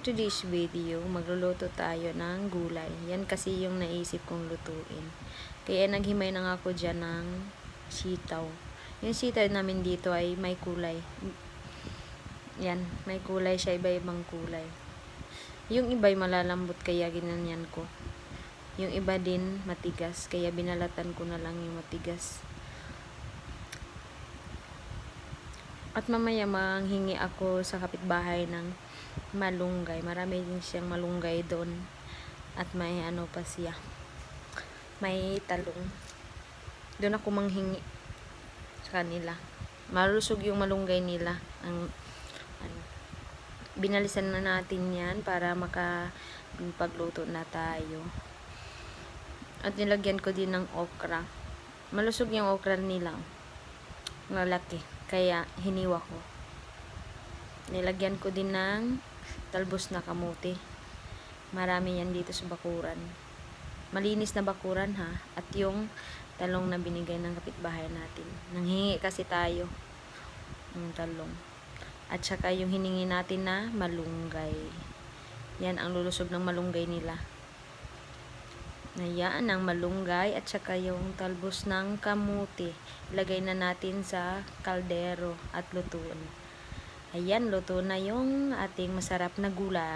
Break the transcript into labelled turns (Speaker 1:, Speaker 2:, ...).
Speaker 1: today's video, magluluto tayo ng gulay. Yan kasi yung naisip kong lutuin. Kaya naghimay na nga ako dyan ng sitaw. Yung sitaw namin dito ay may kulay. Yan, may kulay siya, iba-ibang kulay. Yung iba'y malalambot kaya ginanyan ko. Yung iba din matigas, kaya binalatan ko na lang yung matigas. At mamaya manghingi ako sa kapitbahay ng malunggay. Marami din siyang malunggay doon. At may ano pa siya. May talong. Doon ako manghingi sa kanila. Malusog yung malunggay nila. Ang ano, binalisan na natin yan para maka pagluto na tayo. At nilagyan ko din ng okra. Malusog yung okra nila. Malaki. Kaya hiniwa ko. Nilagyan ko din ng talbos na kamuti. Marami yan dito sa bakuran. Malinis na bakuran ha. At yung talong na binigay ng kapitbahay natin. Nanghingi kasi tayo ng talong. At saka yung hiningi natin na malunggay. Yan ang lulusog ng malunggay nila. Ayan ang malunggay at saka yung talbos ng kamuti. Ilagay na natin sa kaldero at lutuin. Ayan, luto na yung ating masarap na gulay.